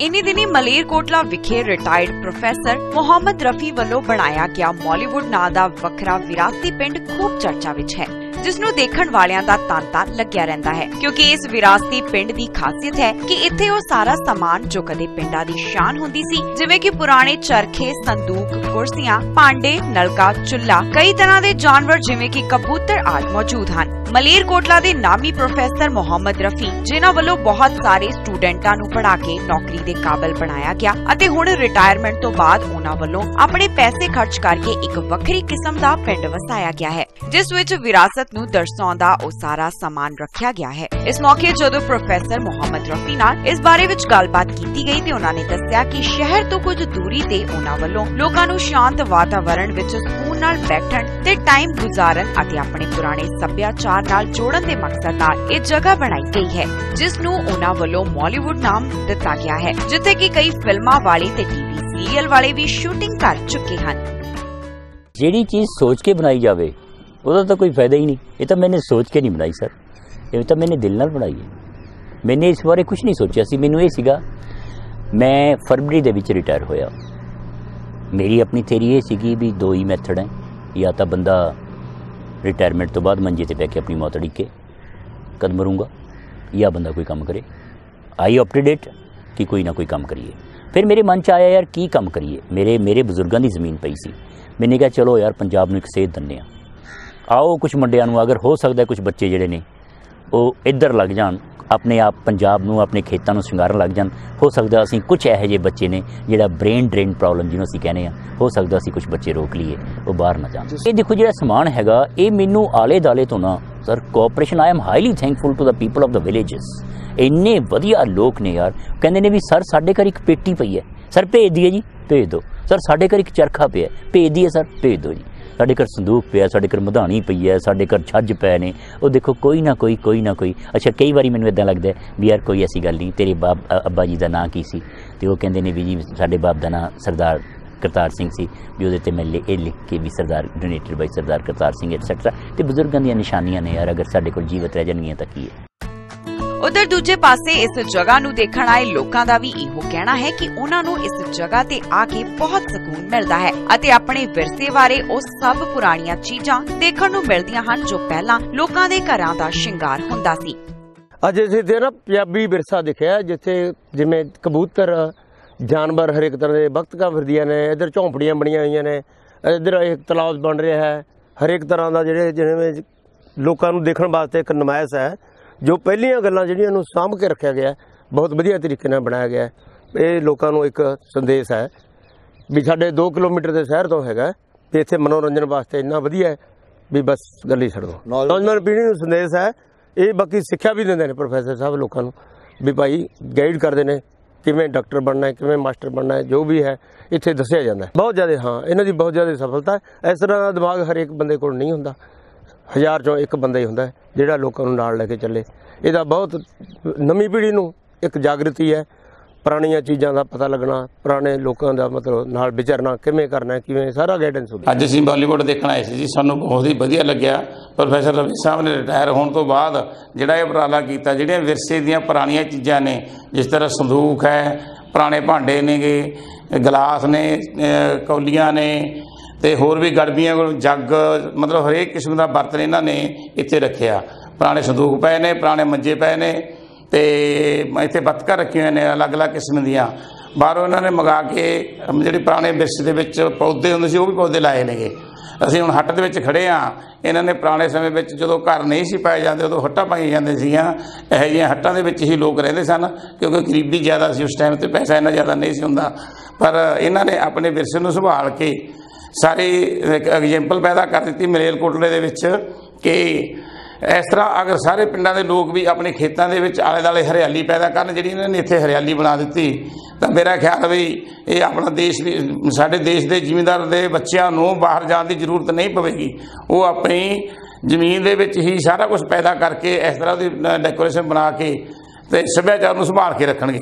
ਇਨੀ ਦਿਨੀ ਮਲੇਰਕੋਟਲਾ ਵਿਖੇ ਰਿਟਾਇਰਡ ਪ੍ਰੋਫੈਸਰ ਮੁਹੰਮਦ ਰਫੀ ਵੱਲੋਂ ਬਣਾਇਆ ਗਿਆ ਮਾਲੀਵੁੱਡ ਨਾਂ ਦਾ ਵੱਖਰਾ ਵਿਰਾਸਤੀ ਪਿੰਡ ਖੂਬ ਚਰਚਾ ਵਿੱਚ ਹੈ। ਜਿਸ ਨੂੰ ਦੇਖਣ ਵਾਲਿਆਂ ਦਾ ਤਾਂਤਾ ਲੱਗਿਆ ਰਹਿੰਦਾ ਹੈ। ਕਿਉਂਕਿ ਇਸ ਵਿਰਾਸਤੀ ਪਿੰਡ ਦੀ ਖਾਸੀਅਤ ਹੈ ਕਿ ਇੱਥੇ ਉਹ ਸਾਰਾ ਸਮਾਨ ਜੋ ਕਦੇ ਪਿੰਡਾਂ ਦੀ ਸ਼ਾਨ ਹੁੰਦੀ ਸੀ, ਜਿਵੇਂ ਕਿ ਪੁਰਾਣੇ ਚਰਖੇ, ਸੰਦੂਕ, ਕੁਰਸੀਆਂ, ਭਾਂਡੇ, ਨਲਕਾ, ਚੁੱਲ੍ਹਾ, ਕਈ ਤਰ੍ਹਾਂ ਦੇ ਜਾਨਵਰ ਜਿਵੇਂ ਕਿ ਕਬੂਤਰ ਆਦਿ ਮੌਜੂਦ ਹਨ। ਮਲੇਰਕੋਟਲਾ ਦੇ ਨਾਮੀ ਪ੍ਰੋਫੈਸਰ ਮੁਹੰਮਦ ਰਫੀ, ਜਿਨ੍ਹਾਂ ਵੱਲੋਂ ਬਹੁਤ ਸਾਰੇ ਸਟੂਡੈਂਟਾਂ ਨੂੰ ਪੜ੍ਹਾ ਕੇ ਨੌਕਰੀ ਦੇ ਕਾਬਲ ਬਣਾਇਆ ਗਿਆ ਅਤੇ ਹੁਣ ਰਿਟਾਇਰਮੈਂਟ ਤੋਂ ਬਾਅਦ ਉਹਨਾਂ ਵੱਲੋਂ ਆਪਣੇ ਪੈਸੇ ਖਰਚ ਕਰਕੇ ਇੱਕ ਵੱਖਰੀ ਕਿਸਮ ਦਾ ਪਿੰਡ ਵਸਾਇਆ ਗਿਆ ਹੈ। ਜਿਸ ਵਿੱਚ ਵਿਰਾਸਤ ਨੂੰ ਦਰਸਾਉਂਦਾ ਉਹ ਸਾਰਾ ਸਮਾਨ ਰੱਖਿਆ ਗਿਆ ਹੈ। ਇਸ ਮੌਕੇ ਜਦੋਂ ਪ੍ਰੋਫੈਸਰ ਮੁਹੰਮਦ ਰਫੀ ਨਾਲ ਇਸ ਬਾਰੇ ਵਿੱਚ ਗੱਲਬਾਤ ਕੀਤੀ ਗਈ ਤੇ ਉਹਨਾਂ ਨੇ ਦੱਸਿਆ ਕਿ ਸ਼ਹਿਰ ਤੋਂ ਕੁਝ ਦੂਰੀ ਤੇ ਉਹਨਾਂ ਵੱਲੋਂ ਲੋਕਾਂ ਨੂੰ ਸ਼ਾਂਤ ਵਾਤਾਵਰਣ ਵਿੱਚ ਸਕੂਨ ਨਾਲ ਬੈਠਣ ਤੇ ਟਾਈਮ ਗੁਜ਼ਾਰਨ ਅਤੇ ਆਪਣੇ ਪੁਰਾਣੇ ਸੱਭਿਆਚਾਰ ਨਾਲ ਜੋੜਨ ਦੇ ਮਕਸਦ ਨਾਲ ਇਹ ਜਗ੍ਹਾ ਬਣਾਈ ਗਈ ਹੈ, ਜਿਸ ਨੂੰ ਉਹਨਾਂ ਵੱਲੋਂ ਮਾਲੀਵੁੱਡ ਨਾਮ ਦਿੱਤਾ ਗਿਆ ਹੈ, ਜਿੱਥੇ ਕਿ ਕਈ ਫਿਲਮਾਂ ਵਾਲੇ ਤੇ ਟੀਵੀ ਸੀਰੀਅਲ ਵਾਲੇ ਵੀ ਸ਼ੂਟਿੰਗ ਕਰ ਚੁੱਕੇ ਹਨ। ਜਿਹੜੀ ਚੀਜ਼ ਸੋਚ ਕੇ ਬਣਾਈ ਜਾਵੇ ਉਹਦਾ ਤਾਂ ਕੋਈ ਫਾਇਦਾ ਹੀ ਨਹੀਂ ਇਹ ਤਾਂ ਮੈਨੇ ਸੋਚ ਕੇ ਨਹੀਂ ਬਣਾਈ ਸਰ ਇਹ ਤਾਂ ਮੈਨੇ ਦਿਲ ਨਾਲ ਬਣਾਈ ਹੈ ਮੈਨੇ ਇਸ ਬਾਰੇ ਕੁਝ ਨਹੀਂ ਸੋਚਿਆ ਸੀ ਮੈਨੂੰ ਇਹ ਸੀਗਾ ਮੈਂ ਫਰਵਰੀ ਦੇ ਵਿੱਚ ਰਿਟਾਇਰ ਹੋਇਆ ਮੇਰੀ ਆਪਣੀ ਥੇਰੀ ਇਹ ਸੀਗੀ ਵੀ ਦੋ ਹੀ ਮੈਥਡ ਹੈ ਜਾਂ ਤਾਂ ਬੰਦਾ ਰਿਟਾਇਰਮੈਂਟ ਤੋਂ ਬਾਅਦ ਮੰਜੇ ਤੇ ਬੈ ਕੇ ਆਪਣੀ ਮੌਤ ਅੜੀਕੇ ਕਦਮ ਰੂੰਗਾ ਜਾਂ ਬੰਦਾ ਕੋਈ ਕੰਮ ਕਰੇ ਆਈ ਆਪਟਡ ਇਟ ਕਿ ਕੋਈ ਨਾ ਕੋਈ ਕੰਮ ਕਰੀਏ ਫਿਰ ਮੇਰੇ ਮਨ ਚ ਆਇਆ ਯਾਰ ਕੀ ਕੰਮ ਕਰੀਏ ਮੇਰੇ ਮੇਰੇ ਬਜ਼ੁਰਗਾਂ ਦੀ ਜ਼ਮੀਨ ਪਈ ਸੀ ਮੈਨੇ ਕਿਹਾ ਚਲੋ ਯਾਰ ਪੰਜਾਬ ਨੂੰ ਇੱਕ ਸੇਧ ਦੰਨੇ ਆ ਆਓ ਕੁਝ ਮੁੰਡਿਆਂ ਨੂੰ ਅਗਰ ਹੋ ਸਕਦਾ ਕੁਝ ਬੱਚੇ ਜਿਹੜੇ ਨੇ ਉਹ ਇੱਧਰ ਲੱਗ ਜਾਣ ਆਪਣੇ ਆਪ ਪੰਜਾਬ ਨੂੰ ਆਪਣੇ ਖੇਤਾਂ ਨੂੰ ਸ਼ਿੰਗਾਰਨ ਲੱਗ ਜਾਣ। ਹੋ ਸਕਦਾ ਅਸੀਂ ਕੁਝ ਇਹੋ ਜਿਹੇ ਬੱਚੇ ਨੇ ਜਿਹੜਾ ਬ੍ਰੇਨ ਡਰੇਨ ਪ੍ਰੋਬਲਮ ਜਿਹਨੂੰ ਅਸੀਂ ਕਹਿੰਦੇ ਆ ਹੋ ਸਕਦਾ ਅਸੀਂ ਕੁਝ ਬੱਚੇ ਰੋਕ ਲਈਏ ਉਹ ਬਾਹਰ ਨਾ ਜਾਣ। ਇਹ ਦੇਖੋ ਜਿਹੜਾ ਸਮਾਨ ਹੈਗਾ ਇਹ ਮੈਨੂੰ ਆਲੇ ਦਾਲੇ ਤੋਂ ਨਾ sir cooperation I am highly thankful to the people of the villages ਇੰਨੇ ਵਧੀਆ ਲੋਕ ਨੇ ਯਾਰ। ਕਹਿੰਦੇ ਨੇ ਵੀ ਸਰ ਸਾਡੇ ਘਰ ਇੱਕ ਪੇਟੀ ਪਈ ਹੈ। ਸਰ ਭੇਜ ਦਈਏ ਜੀ ਭੇਜ ਦਿਓ। ਸਰ ਸਾਡੇ ਘਰ ਇੱਕ ਚਰਖਾ ਪਿਆ ਹੈ, ਭੇਜ ਦਈਏ ਸਰ ਭੇਜ ਦਿਓ ਜੀ। ਸਾਡੇ ਘਰ ਸੰਦੂਕ ਪਿਆ, ਸਾਡੇ ਘਰ ਮਧਾਣੀ ਪਈ ਹੈ, ਸਾਡੇ ਘਰ ਛੱਜ ਪਏ ਨੇ। ਉਹ ਦੇਖੋ, ਕੋਈ ਨਾ ਕੋਈ ਕੋਈ ਨਾ ਕੋਈ। ਅੱਛਾ, ਕਈ ਵਾਰੀ ਮੈਨੂੰ ਇਦਾਂ ਲੱਗਦਾ ਵੀ ਯਾਰ ਕੋਈ ਐਸੀ ਗੱਲ ਨਹੀਂ, ਤੇਰੇ ਬਾਪ ਅੱਬਾ ਜੀ ਦਾ ਨਾਂ ਕੀ ਸੀ? ਤੇ ਉਹ ਕਹਿੰਦੇ ਨੇ ਵੀ ਜੀ, ਸਾਡੇ ਬਾਪ ਦਾ ਨਾਂ ਸਰਦਾਰ ਕਰਤਾਰ ਸਿੰਘ ਸੀ, ਵੀ ਉਹਦੇ ਤੇ ਮੈਂ ਲਿ- ਇਹ ਲਿਖ ਕੇ ਵੀ Sardar donated by Sardar Kartar Singh etcetera ਤੇ ਬਜ਼ੁਰਗਾਂ ਦੀਆਂ ਨਿਸ਼ਾਨੀਆਂ ਨੇ ਯਾਰ, ਅਗਰ ਸਾਡੇ ਕੋਲ ਜੀਵਤ ਰਹਿ ਜਾਣਗੀਆਂ ਤਾਂ ਕੀ ਹੈ? ਉਧਰ ਦੂਜੇ ਪਾਸੇ ਇਸ ਜਗ੍ਹਾ ਨੂੰ ਦੇਖਣ ਆਏ ਲੋਕਾਂ ਦਾ ਵੀ ਇਹੋ ਕਹਿਣਾ ਹੈ ਕਿ ਉਹਨਾਂ ਨੂੰ ਇਸ ਜਗ੍ਹਾ ਤੇ ਆ ਕੇ ਬਹੁਤ ਸਕੂਨ ਮਿਲਦਾ ਹੈ ਅਤੇ ਆਪਣੇ ਵਿਰਸੇ ਬਾਰੇ ਉਹ ਸਭ ਪੁਰਾਣੀਆਂ ਚੀਜ਼ਾਂ ਦੇਖਣ ਨੂੰ ਮਿਲਦੀਆਂ ਹਨ ਜੋ ਪਹਿਲਾਂ ਲੋਕਾਂ ਦੇ ਘਰਾਂ ਦਾ ਸ਼ਿੰਗਾਰ ਹੁੰਦਾ ਸੀ। ਅੱਜ ਅਸੀਂ ਤੇ ਨਾ ਪੰਜਾਬੀ ਵਿਰਸਾ ਦਿਖਿਆ ਜਿੱਥੇ ਜਿਵੇਂ ਕਬੂਤਰ, ਜਾਨਵਰ ਹਰੇਕ ਤਰ੍ਹਾਂ ਦੇ ਬਖਤਕਾਂ ਫਿਰਦੀਆਂ ਨੇ, ਇੱਧਰ ਝੌਂਪੜੀਆਂ ਬਣੀਆਂ ਹੋਈਆਂ ਨੇ, ਇਧਰ ਇੱਕ ਤਲਾਬ ਬਣ ਰਿਹਾ ਹੈ। ਹਰੇਕ ਤਰ੍ਹਾਂ ਦਾ ਜਿਹੜੇ ਜਿਵੇਂ ਲੋਕਾਂ ਨੂੰ ਦੇਖਣ ਵਾਸਤੇ ਇੱਕ ਨਮਾਇਸ਼ ਹੈ। ਜੋ ਪਹਿਲੀਆਂ ਗੱਲਾਂ ਜਿਹੜੀਆਂ ਨੂੰ ਸਾਂਭ ਕੇ ਰੱਖਿਆ ਗਿਆ ਬਹੁਤ ਵਧੀਆ ਤਰੀਕੇ ਨਾਲ ਬਣਾਇਆ ਗਿਆ। ਇਹ ਲੋਕਾਂ ਨੂੰ ਇੱਕ ਸੰਦੇਸ਼ ਹੈ ਵੀ ਸਾਡੇ 2 ਕਿਲੋਮੀਟਰ ਦੇ ਸ਼ਹਿਰ ਤੋਂ ਹੈਗਾ ਤੇ ਇੱਥੇ ਮਨੋਰੰਜਨ ਵਾਸਤੇ ਇੰਨਾ ਵਧੀਆ ਹੈ ਵੀ ਬਸ ਗੱਲ ਹੀ ਛੱਡ ਦੋ ਨੌਜਵਾਨ ਪੀੜ੍ਹੀ ਨੂੰ ਸੰਦੇਸ਼ ਹੈ ਇਹ ਬਾਕੀ ਸਿੱਖਿਆ ਵੀ ਦਿੰਦੇ ਨੇ ਪ੍ਰੋਫੈਸਰ ਸਾਹਿਬ ਲੋਕਾਂ ਨੂੰ ਵੀ ਭਾਈ ਗਾਈਡ ਕਰਦੇ ਨੇ ਕਿਵੇਂ ਡਾਕਟਰ ਬਣਨਾ ਹੈ ਕਿਵੇਂ ਮਾਸਟਰ ਬਣਨਾ ਹੈ ਜੋ ਵੀ ਹੈ ਇੱਥੇ ਦੱਸਿਆ ਜਾਂਦਾ ਬਹੁਤ ਜ਼ਿਆਦਾ ਹਾਂ ਇਹਨਾਂ ਦੀ ਬਹੁਤ ਜ਼ਿਆਦਾ ਸਫਲਤਾ ਹੈ। ਇਸ ਤਰ੍ਹਾਂ ਦਾ ਦਿਮਾਗ ਹਰੇਕ ਬੰਦੇ ਕੋਲ ਨਹੀਂ ਹੁੰਦਾ। ਹਜ਼ਾਰ ਚੋਂ ਇੱਕ ਬੰਦਾ ਹੀ ਹੁੰਦਾ ਜਿਹੜਾ ਲੋਕਾਂ ਨੂੰ ਨਾਲ ਲੈ ਕੇ ਚੱਲੇ। ਇਹਦਾ ਬਹੁਤ ਨਵੀਂ ਪੀੜ੍ਹੀ ਨੂੰ ਇੱਕ ਜਾਗਰਤੀ ਹੈ, ਪੁਰਾਣੀਆਂ ਚੀਜ਼ਾਂ ਦਾ ਪਤਾ ਲੱਗਣਾ, ਪੁਰਾਣੇ ਲੋਕਾਂ ਦਾ ਮਤਲਬ ਨਾਲ ਵਿਚਰਨਾ, ਕਿਵੇਂ ਕਰਨਾ ਕਿਵੇਂ ਸਾਰਾ ਗਾਈਡੈਂਸ ਹੁੰਦਾ ਅੱਜ ਅਸੀਂ ਬਾਲੀਵੁੱਡ ਦੇਖਣ ਆਏ ਸੀ ਜੀ, ਸਾਨੂੰ ਬਹੁਤ ਹੀ ਵਧੀਆ ਲੱਗਿਆ। ਪ੍ਰੋਫੈਸਰ ਰਵੀ ਸਾਹਿਬ ਨੇ ਰਿਟਾਇਰ ਹੋਣ ਤੋਂ ਬਾਅਦ ਜਿਹੜਾ ਇਹ ਉਪਰਾਲਾ ਕੀਤਾ, ਜਿਹੜੀਆਂ ਵਿਰਸੇ ਦੀਆਂ ਪੁਰਾਣੀਆਂ ਚੀਜ਼ਾਂ ਨੇ, ਜਿਸ ਤਰ੍ਹਾਂ ਸੰਦੂਕ ਹੈ, ਪੁਰਾਣੇ ਭਾਂਡੇ ਨੇਗੇ, ਗਲਾਸ ਨੇ ਕੌਲੀਆਂ ਨੇ ਤੇ ਹੋਰ ਵੀ ਗੜਬੀਆਂ ਜੱਗ, ਮਤਲਬ ਹਰੇਕ ਕਿਸਮ ਦਾ ਬਰਤਨ ਇਹਨਾਂ ਨੇ ਇੱਥੇ ਰੱਖਿਆ। ਪੁਰਾਣੇ ਸੰਦੂਕ ਪਏ ਨੇ, ਪੁਰਾਣੇ ਮੰਜੇ ਪਏ ਨੇ ਤੇ ਇੱਥੇ ਬਤਕਾਂ ਰੱਖੀਆਂ ਹੋਈਆਂ ਨੇ ਅਲੱਗ-ਅਲੱਗ ਕਿਸਮ ਦੀਆਂ। ਬਾਹਰੋਂ ਇਹਨਾਂ ਨੇ ਮੰਗਾ ਕੇ ਜਿਹੜੇ ਪੁਰਾਣੇ ਵਿਰਸੇ ਦੇ ਵਿੱਚ ਪੌਦੇ ਹੁੰਦੇ ਸੀ, ਉਹ ਵੀ ਪੌਦੇ ਲਾਏ ਨੇਗੇ। ਅਸੀਂ ਹੁਣ ਹੱਟ ਦੇ ਵਿੱਚ ਖੜੇ ਆ। ਇਹਨਾਂ ਨੇ ਪੁਰਾਣੇ ਸਮੇਂ ਵਿੱਚ ਜਦੋਂ ਘਰ ਨਹੀਂ ਸੀ ਪਾਏ ਜਾਂਦੇ, ਉਦੋਂ ਹੱਟਾਂ ਪਾਈਆਂ ਜਾਂਦੇ ਸੀਗੀਆਂ। ਇਹੋ ਜਿਹੀਆਂ ਹੱਟਾਂ ਦੇ ਵਿੱਚ ਹੀ ਲੋਕ ਰਹਿੰਦੇ ਸਨ, ਕਿਉਂਕਿ ਗਰੀਬੀ ਜ਼ਿਆਦਾ ਸੀ, ਉਸ ਟਾਈਮ ਤੇ ਪੈਸਾ ਇੰਨਾ ਜ਼ਿਆਦਾ ਨਹੀਂ ਸੀ ਹੁੰਦਾ। ਪਰ ਇਹਨਾਂ ਨੇ ਆਪਣੇ ਵਿਰਸੇ ਨੂੰ ਸੰਭਾਲ ਕੇ ਸਾਰੇ ਇੱਕ ਐਗਜ਼ਾਮਪਲ ਪੈਦਾ ਕਰ ਦਿੱਤੀ ਮਲੇਰਕੋਟਲੇ ਦੇ ਵਿੱਚ ਕਿ ਇਸ ਤਰ੍ਹਾਂ ਅਗਰ ਸਾਰੇ ਪਿੰਡਾਂ ਦੇ ਲੋਕ ਵੀ ਆਪਣੇ ਖੇਤਾਂ ਦੇ ਵਿੱਚ ਆਲੇ ਦਾਲੇ ਹਰਿਆਲੀ ਪੈਦਾ ਕਰਨ, ਜਿਹੜੀ ਇਹਨਾਂ ਨੇ ਇੱਥੇ ਹਰਿਆਲੀ ਬਣਾ ਦਿੱਤੀ, ਤਾਂ ਮੇਰਾ ਖਿਆਲ ਵੀ ਇਹ ਆਪਣਾ ਦੇਸ਼ ਵੀ ਸਾਡੇ ਦੇਸ਼ ਦੇ ਜ਼ਿਮੀਂਦਾਰ ਦੇ ਬੱਚਿਆਂ ਨੂੰ ਬਾਹਰ ਜਾਣ ਦੀ ਜ਼ਰੂਰਤ ਨਹੀਂ ਪਵੇਗੀ। ਉਹ ਆਪਣੀ ਜ਼ਮੀਨ ਦੇ ਵਿੱਚ ਹੀ ਸਾਰਾ ਕੁਝ ਪੈਦਾ ਕਰਕੇ ਇਸ ਤਰ੍ਹਾਂ ਦੀ ਡੈਕੋਰੇਸ਼ਨ ਬਣਾ ਕੇ ਤੇ ਸੱਭਿਆਚਾਰ ਨੂੰ ਸੰਭਾਲ ਕੇ ਰੱਖਣਗੇ।